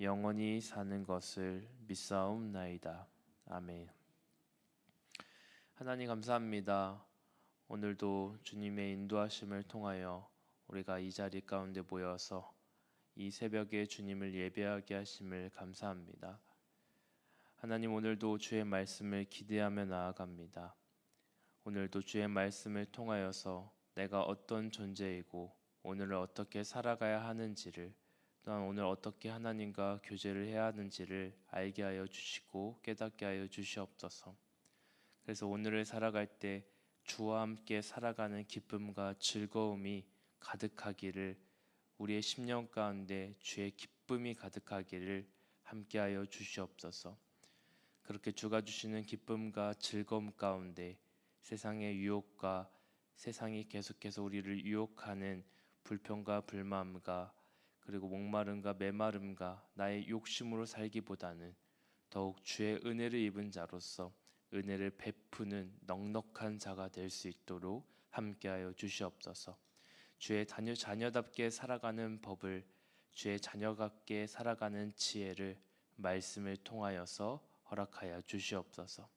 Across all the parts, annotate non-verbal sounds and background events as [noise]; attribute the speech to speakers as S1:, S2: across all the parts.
S1: 영원히 사는 것을 믿사옵나이다. 아멘. 하나님 감사합니다. 오늘도 주님의 인도하심을 통하여 우리가 이 자리 가운데 모여서 이 새벽에 주님을 예배하게 하심을 감사합니다. 하나님 오늘도 주의 말씀을 기대하며 나아갑니다. 오늘도 주의 말씀을 통하여서 내가 어떤 존재이고 오늘을 어떻게 살아가야 하는지를 또한 오늘 어떻게 하나님과 교제를 해야 하는지를 알게 하여 주시고 깨닫게 하여 주시옵소서. 그래서 오늘을 살아갈 때 주와 함께 살아가는 기쁨과 즐거움이 가득하기를 우리의 심령 가운데 주의 기쁨이 가득하기를 함께하여 주시옵소서. 그렇게 주가 주시는 기쁨과 즐거움 가운데 세상의 유혹과 세상이 계속해서 우리를 유혹하는 불평과 불만과 그리고 목마름과 메마름과 나의 욕심으로 살기보다는 더욱 주의 은혜를 입은 자로서 은혜를 베푸는 넉넉한 자가 될 수 있도록 함께하여 주시옵소서. 주의 자녀 자녀답게 살아가는 법을 주의 자녀답게 살아가는 지혜를 말씀을 통하여서 허락하여 주시옵소서.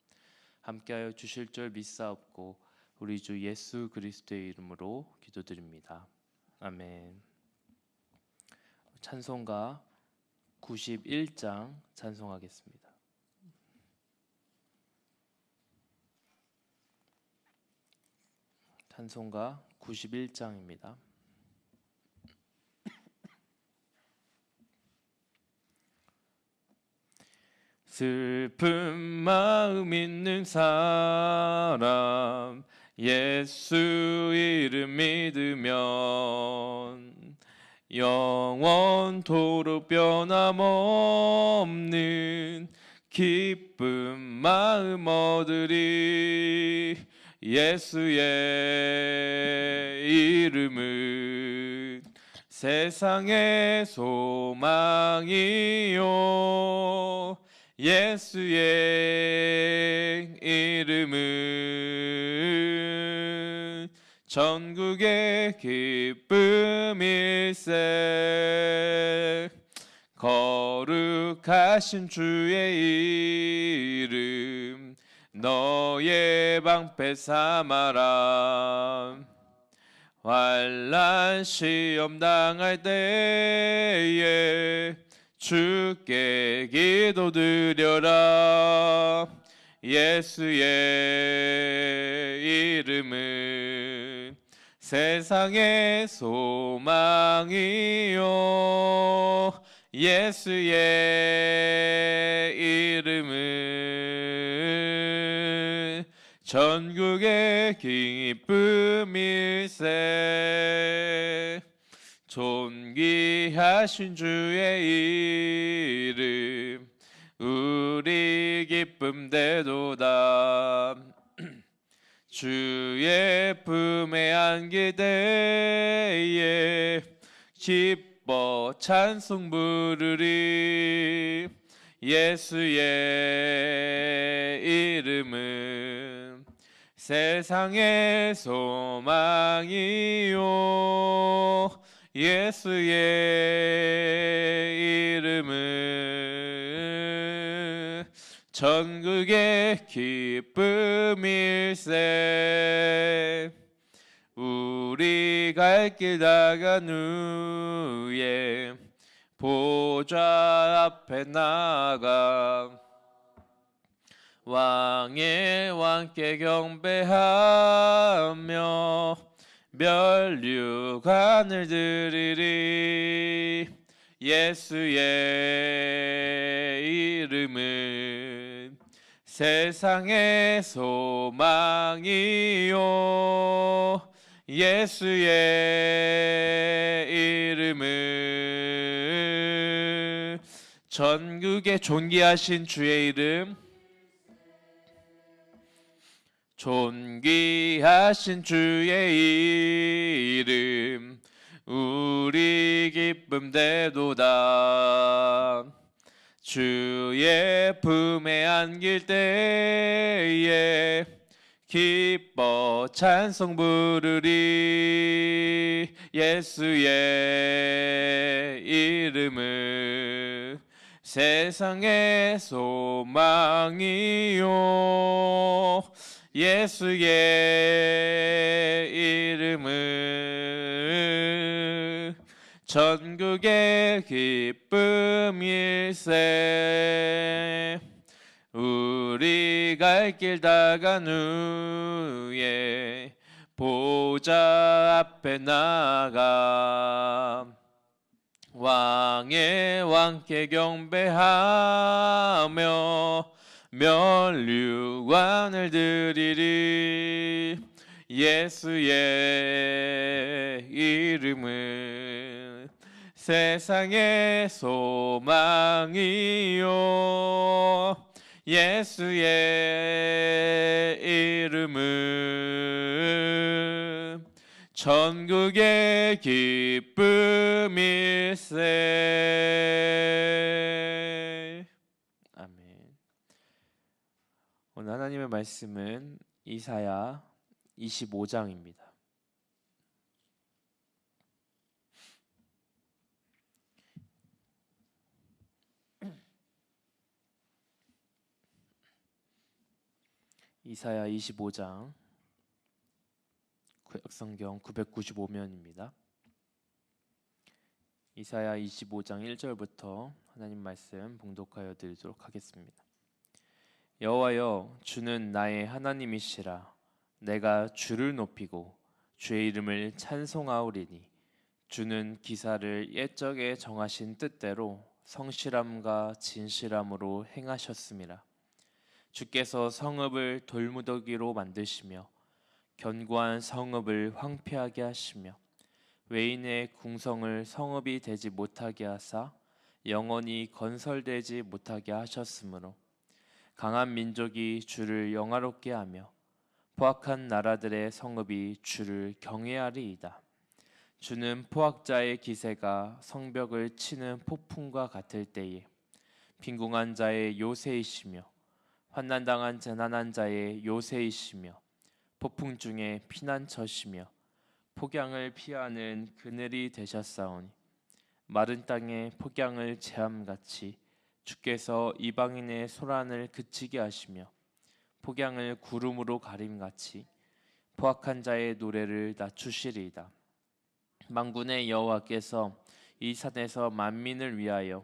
S1: 함께하여 주실 줄 믿사옵고 우리 주 예수 그리스도의 이름으로 기도드립니다. 아멘. 찬송가 91장 찬송하겠습니다. 찬송가 91장입니다. 슬픈 마음 있는 사람 예수 이름 믿으면 영원토록 변함없는 기쁜 마음 얻으리. 예수의 이름은 세상의 소망이요. 예수의 이름은 전국의 기쁨일세. 거룩하신 주의 이름 너의 방패 삼아라. 환란 시험 당할 때에 주께 기도 드려라. 예수의 이름은 세상의 소망이요. 예수의 이름은 전국의 기쁨일세. 존귀하신 주의 이름 우리 기쁨 되도다 주의 품에 안길 때에 기뻐 찬송 부르리. 예수의 이름은 세상의 소망이요. 예수의 이름은 전국의 기쁨일세. 우리 갈길 다간 후에 보좌 앞에 나가. 왕의 왕께 경배하며 멸류관을 드리리. 예수의 이름은 세상의 소망이요. 예수의 이름은 전국에 존귀하신 주의 이름. 존귀하신 주의 이름. 우리 기쁨 되도다 주의 품에 안길 때에 기뻐 찬송 부르리 예수의 이름은 세상의 소망이요. 예수의 이름은 전국의 기쁨 일세. 우리 갈 길 다간 후에 보좌 앞에 나가. 왕의 왕께 경배하며 멸류관을 드리리. 예수의 이름은 세상의 소망이요. 예수의 이름은 전국의 기쁨일세. 아멘. 오늘 하나님의 말씀은 이사야 25장입니다. 이사야 25장 구약성경 995면입니다. 이사야 25장 1절부터 하나님 말씀 봉독하여 드리도록 하겠습니다. 여호와여 주는 나의 하나님이시라 내가 주를 높이고 주의 이름을 찬송하오리니 주는 기사를 옛적에 정하신 뜻대로 성실함과 진실함으로 행하셨음이라 주께서 성읍을 돌무더기로 만드시며 견고한 성읍을 황폐하게 하시며 외인의 궁성을 성읍이 되지 못하게 하사 영원히 건설되지 못하게 하셨으므로 강한 민족이 주를 영화롭게 하며 포악한 나라들의 성읍이 주를 경외하리이다. 주는 포악자의 기세가 성벽을 치는 폭풍과 같을 때에 빈궁한 자의 요새이시며 환난당한 재난한 자의 요새이시며 폭풍 중에 피난처시며 폭양을 피하는 그늘이 되셨사오니 마른 땅에 폭양을 제함같이 주께서 이방인의 소란을 그치게 하시며 폭양을 구름으로 가림같이 포악한 자의 노래를 낮추시리이다. 만군의 여호와께서 이 산에서 만민을 위하여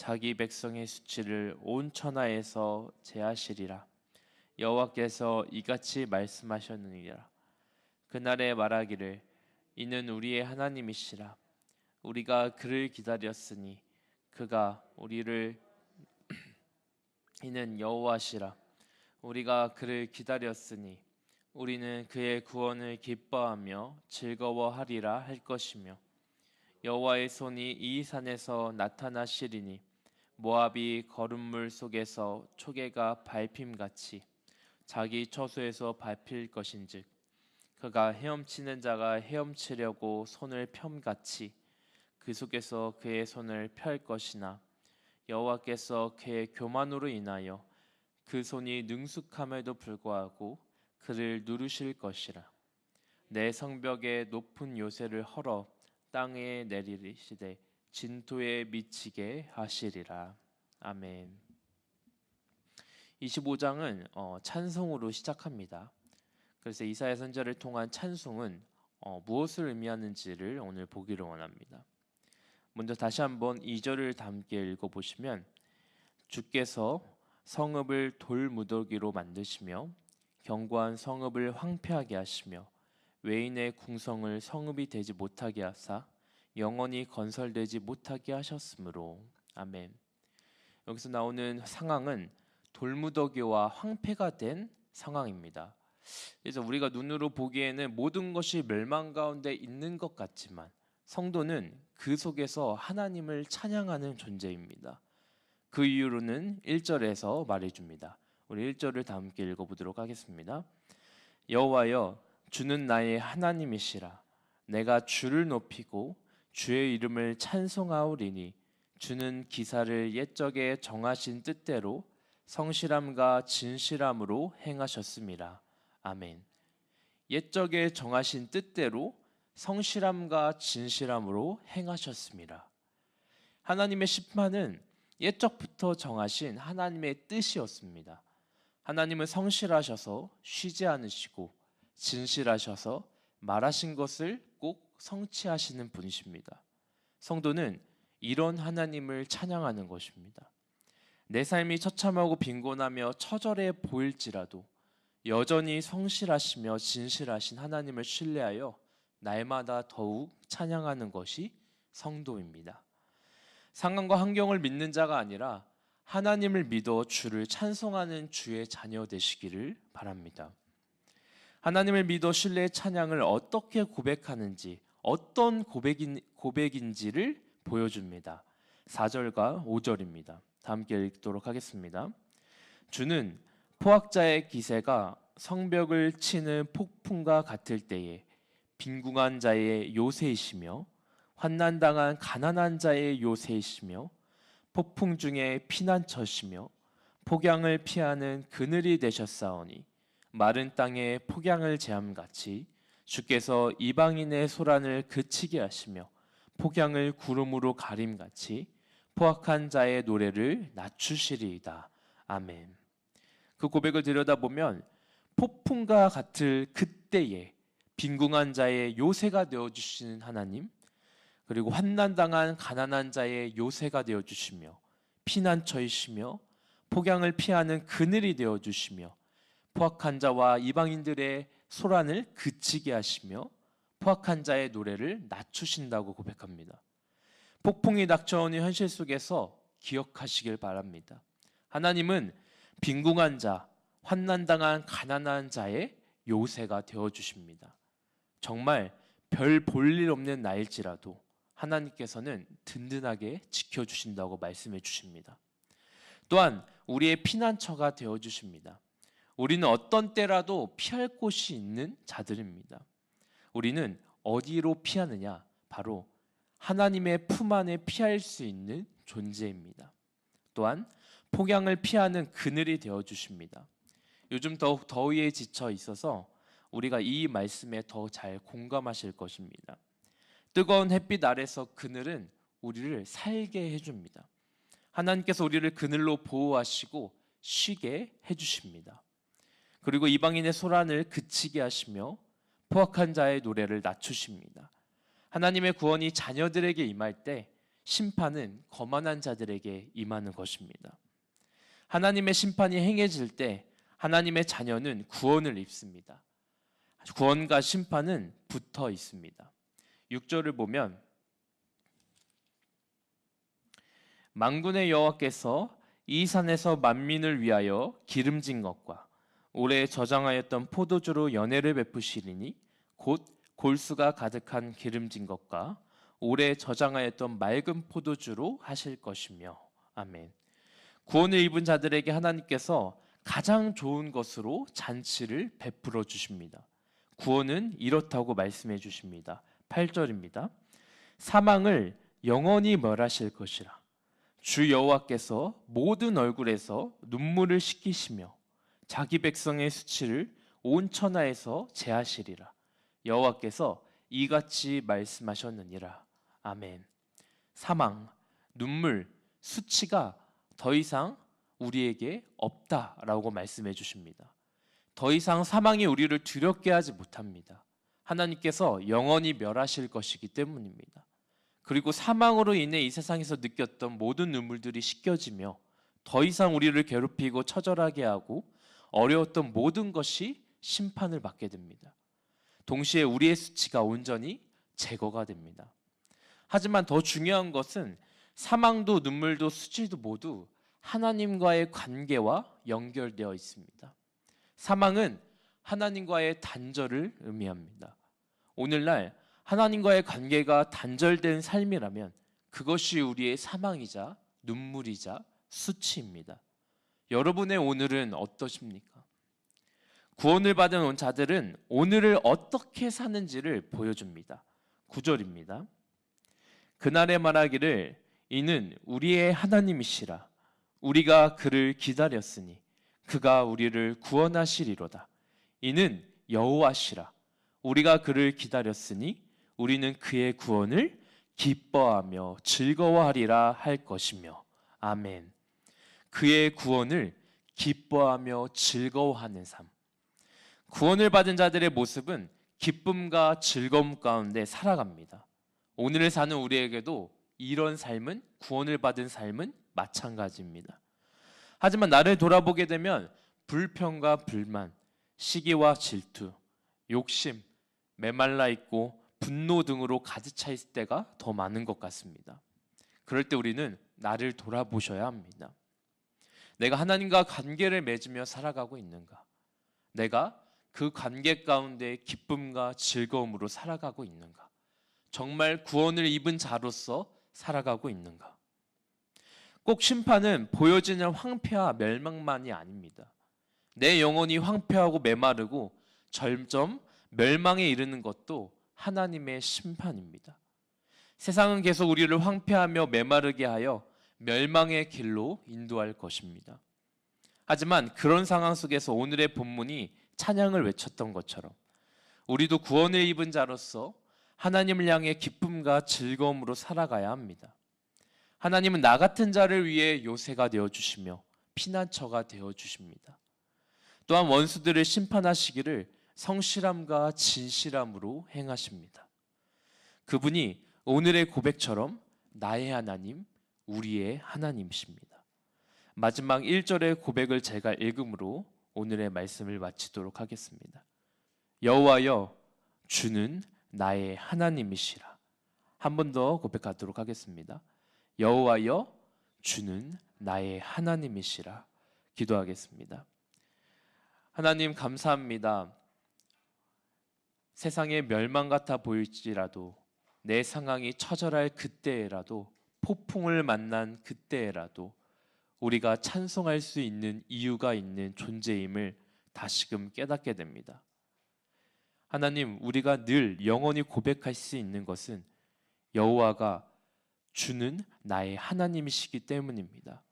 S1: 자기 백성의 수치를 온 천하에서 제하시리라. 여호와께서 이같이 말씀하셨느니라. 그날에 말하기를 이는 우리의 하나님이시라. 우리가 그를 기다렸으니 그가 우리를 [clears throat] 이는 여호와시라. 우리가 그를 기다렸으니 우리는 그의 구원을 기뻐하며 즐거워하리라 할 것이며 여호와의 손이 이 산에서 나타나시리니 모압이 거름물 속에서 초계가 밟힘 같이 자기 처소에서 밟힐 것인즉 그가 헤엄치는 자가 헤엄치려고 손을 펴같이 그 속에서 그의 손을 펼 것이나 여호와께서 그의 교만으로 인하여 그 손이 능숙함에도 불구하고 그를 누르실 것이라. 내 성벽의 높은 요새를 헐어 땅에 내리시되 진토에 미치게 하시리라. 아멘. 25장은 어, 찬송으로 시작합니다. 그래서 이사야 선자를 통한 찬송은 어, 무엇을 의미하는지를 오늘 보기를 원합니다. 먼저 다시 한번 2절을 함께 읽어 보시면 주께서 성읍을 돌무더기로 만드시며 견고한 성읍을 황폐하게 하시며 외인의 궁성을 성읍이 되지 못하게 하사 영원히 건설되지 못하게 하셨으므로 아멘. 여기서 나오는 상황은 돌무더기와 황폐가 된 상황입니다. 그래서 우리가 눈으로 보기에는 모든 것이 멸망 가운데 있는 것 같지만 성도는 그 속에서 하나님을 찬양하는 존재입니다. 그 이유로는 1절에서 말해 줍니다. 우리 1절을 다 함께 읽어 보도록 하겠습니다. 여호와여 주는 나의 하나님이시라 내가 주를 높이고 주의 이름을 찬송하오리니 주는 기사를 옛적에 정하신 뜻대로 성실함과 진실함으로 행하셨습니다. 아멘. 옛적에 정하신 뜻대로 성실함과 진실함으로 행하셨습니다. 하나님의 심판은 옛적부터 정하신 하나님의 뜻이었습니다. 하나님은 성실하셔서 쉬지 않으시고 진실하셔서 말하신 것을 꼭 성취하시는 분이십니다. 성도는 이런 하나님을 찬양하는 것입니다. 내 삶이 처참하고 빈곤하며 처절해 보일지라도 여전히 성실하시며 진실하신 하나님을 신뢰하여 날마다 더욱 찬양하는 것이 성도입니다. 상황과 환경을 믿는 자가 아니라 하나님을 믿어 주를 찬송하는 주의 자녀 되시기를 바랍니다. 하나님을 믿어 신뢰의 찬양을 어떻게 고백하는지 어떤 고백인, 고백인지를 보여줍니다. 4절과 5절입니다. 다 함께 읽도록 하겠습니다. 주는 포악자의 기세가 성벽을 치는 폭풍과 같을 때에 빈궁한 자의 요새이시며 환난당한 가난한 자의 요새이시며 폭풍 중에 피난처시며 폭양을 피하는 그늘이 되셨사오니 마른 땅에 폭양을 제함같이 주께서 이방인의 소란을 그치게 하시며 폭양을 구름으로 가림같이 포악한 자의 노래를 낮추시리이다. 아멘. 그 고백을 들여다보면 폭풍과 같을 그때에 빈궁한 자의 요새가 되어 주시는 하나님 그리고 환난 당한 가난한 자의 요새가 되어 주시며 피난처이시며 폭양을 피하는 그늘이 되어 주시며 포악한 자와 이방인들의 소란을 그치게 하시며 포악한 자의 노래를 낮추신다고 고백합니다. 폭풍이 닥쳐오는 현실 속에서 기억하시길 바랍니다. 하나님은 빈궁한 자, 환난당한 가난한 자의 요새가 되어 주십니다. 정말 별 볼 일 없는 나일지라도 하나님께서는 든든하게 지켜 주신다고 말씀해 주십니다. 또한 우리의 피난처가 되어 주십니다. 우리는 어떤 때라도 피할 곳이 있는 자들입니다. 우리는 어디로 피하느냐? 바로 하나님의 품 안에 피할 수 있는 존재입니다. 또한 폭양을 피하는 그늘이 되어 주십니다. 요즘 더욱 더위에 지쳐 있어서 우리가 이 말씀에 더 잘 공감하실 것입니다. 뜨거운 햇빛 아래서 그늘은 우리를 살게 해줍니다. 하나님께서 우리를 그늘로 보호하시고 쉬게 해주십니다. 그리고 이방인의 소란을 그치게 하시며 포악한 자의 노래를 낮추십니다. 하나님의 구원이 자녀들에게 임할 때 심판은 거만한 자들에게 임하는 것입니다. 하나님의 심판이 행해질 때 하나님의 자녀는 구원을 입습니다. 구원과 심판은 붙어 있습니다. 6절을 보면 망군의 여호와께서 이 산에서 만민을 위하여 기름진 것과 올해 저장하였던 포도주로 연회를 베푸시리니 곧 골수가 가득한 기름진 것과 올해 저장하였던 맑은 포도주로 하실 것이며 아멘. 구원을 입은 자들에게 하나님께서 가장 좋은 것으로 잔치를 베풀어 주십니다. 구원은 이렇다고 말씀해 주십니다. 8절입니다. 사망을 영원히 멸하실 것이라. 주 여호와께서 모든 얼굴에서 눈물을 씻기시며 자기 백성의 수치를 온 천하에서 제하시리라. 여호와께서 이같이 말씀하셨느니라. 아멘. 사망, 눈물, 수치가 더 이상 우리에게 없다라고 말씀해 주십니다. 더 이상 사망이 우리를 두렵게 하지 못합니다. 하나님께서 영원히 멸하실 것이기 때문입니다. 그리고 사망으로 인해 이 세상에서 느꼈던 모든 눈물들이 씻겨지며 더 이상 우리를 괴롭히고 처절하게 하고 어려웠던 모든 것이 심판을 받게 됩니다. 동시에 우리의 수치가 온전히 제거가 됩니다. 하지만 더 중요한 것은 사망도 눈물도 수치도 모두 하나님과의 관계와 연결되어 있습니다. 사망은 하나님과의 단절을 의미합니다. 오늘날 하나님과의 관계가 단절된 삶이라면 그것이 우리의 사망이자 눈물이자 수치입니다. 여러분의 오늘은 어떠십니까? 구원을 받은 온 자들은 오늘을 어떻게 사는지를 보여줍니다. 9절입니다. 그날에 말하기를 이는 우리의 하나님이시라 우리가 그를 기다렸으니 그가 우리를 구원하시리로다. 이는 여호와시라 우리가 그를 기다렸으니 우리는 그의 구원을 기뻐하며 즐거워하리라 할 것이며 아멘. 그의 구원을 기뻐하며 즐거워하는 삶. 구원을 받은 자들의 모습은 기쁨과 즐거움 가운데 살아갑니다. 오늘을 사는 우리에게도 이런 삶은 구원을 받은 삶은 마찬가지입니다. 하지만 나를 돌아보게 되면 불평과 불만, 시기와 질투, 욕심, 메말라 있고 분노 등으로 가득 차 있을 때가 더 많은 것 같습니다. 그럴 때 우리는 나를 돌아보셔야 합니다. 내가 하나님과 관계를 맺으며 살아가고 있는가? 내가 그 관계 가운데 기쁨과 즐거움으로 살아가고 있는가? 정말 구원을 입은 자로서 살아가고 있는가? 꼭 심판은 보여지는 황폐와 멸망만이 아닙니다. 내 영혼이 황폐하고 메마르고 점점 멸망에 이르는 것도 하나님의 심판입니다. 세상은 계속 우리를 황폐하며 메마르게 하여 멸망의 길로 인도할 것입니다. 하지만 그런 상황 속에서 오늘의 본문이 찬양을 외쳤던 것처럼 우리도 구원을 입은 자로서 하나님을 향해 기쁨과 즐거움으로 살아가야 합니다. 하나님은 나 같은 자를 위해 요새가 되어 주시며 피난처가 되어 주십니다. 또한 원수들을 심판하시기를 성실함과 진실함으로 행하십니다. 그분이 오늘의 고백처럼 나의 하나님, 우리의 하나님이십니다. 마지막 1절의 고백을 제가 읽음으로 오늘의 말씀을 마치도록 하겠습니다. 여호와여 주는 나의 하나님이시라. 한 번 더 고백하도록 하겠습니다. 여호와여 주는 나의 하나님이시라. 기도하겠습니다. 하나님 감사합니다. 세상의 멸망 같아 보일지라도 내 상황이 처절할 그때라도 폭풍을 만난 그때라도 우리가 찬송할 수 있는 이유가 있는 존재임을 다시금 깨닫게 됩니다. 하나님, 우리가 늘 영원히 고백할 수 있는 것은 여호와가 주는 나의 하나님이시기 때문입니다.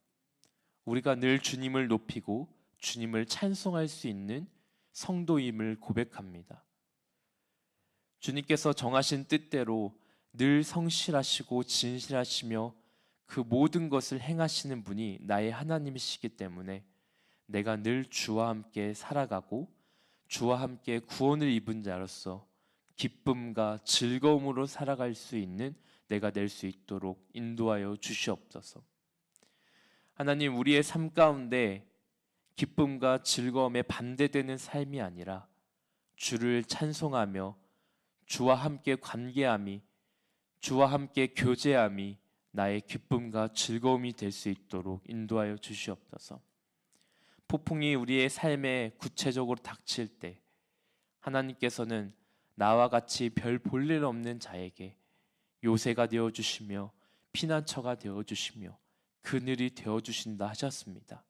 S1: 우리가 늘 주님을 높이고 주님을 찬송할 수 있는 성도임을 고백합니다. 주님께서 정하신 뜻대로 늘 성실하시고 진실하시며 그 모든 것을 행하시는 분이 나의 하나님이시기 때문에 내가 늘 주와 함께 살아가고 주와 함께 구원을 입은 자로서 기쁨과 즐거움으로 살아갈 수 있는 내가 될 수 있도록 인도하여 주시옵소서. 하나님 우리의 삶 가운데 기쁨과 즐거움에 반대되는 삶이 아니라 주를 찬송하며 주와 함께 관계함이 주와 함께 교제함이 나의 기쁨과 즐거움이 될 수 있도록 인도하여 주시옵소서. 폭풍이 우리의 삶에 구체적으로 닥칠 때 하나님께서는 나와 같이 별 볼 일 없는 자에게 요새가 되어 주시며 피난처가 되어 주시며 그늘이 되어 주신다 하셨습니다.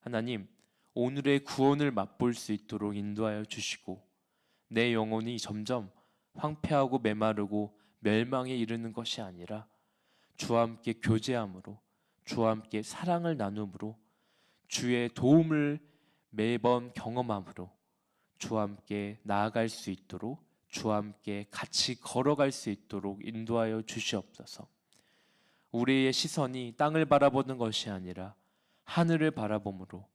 S1: 하나님, 오늘의 구원을 맛볼 수 있도록 인도하여 주시고 내 영혼이 점점 황폐하고 메마르고 멸망에 이르는 것이 아니라 주와 함께 교제함으로 주와 함께 사랑을 나눔으로 주의 도움을 매번 경험함으로 주와 함께 나아갈 수 있도록 주와 함께 같이 걸어갈 수 있도록 인도하여 주시옵소서. 우리의 시선이 땅을 바라보는 것이 아니라 하늘을 바라봄으로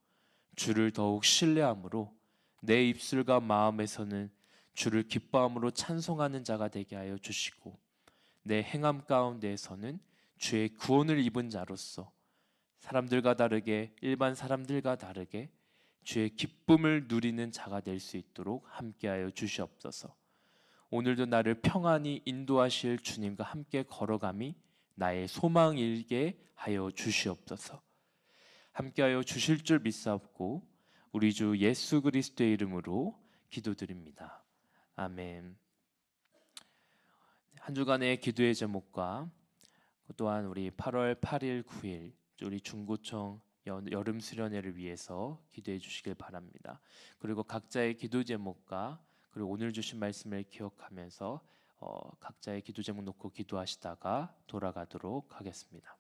S1: 주를 더욱 신뢰함으로 내 입술과 마음에서는 주를 기뻐함으로 찬송하는 자가 되게 하여 주시고 내 행함 가운데에서는 주의 구원을 입은 자로서 사람들과 다르게 일반 사람들과 다르게 주의 기쁨을 누리는 자가 될 수 있도록 함께하여 주시옵소서. 오늘도 나를 평안히 인도하실 주님과 함께 걸어감이 나의 소망일게 하여 주시옵소서. 함께하여 주실 줄 믿사옵고 우리 주 예수 그리스도의 이름으로 기도드립니다. 아멘. 한 주간의 기도의 제목과 또한 우리 8월 8일, 9일 우리 중고청 여- 여름 수련회를 위해서 기도해 주시길 바랍니다. 그리고 각자의 기도 제목과 그리고 오늘 주신 말씀을 기억하면서 어, 각자의 기도 제목 놓고 기도하시다가 돌아가도록 하겠습니다.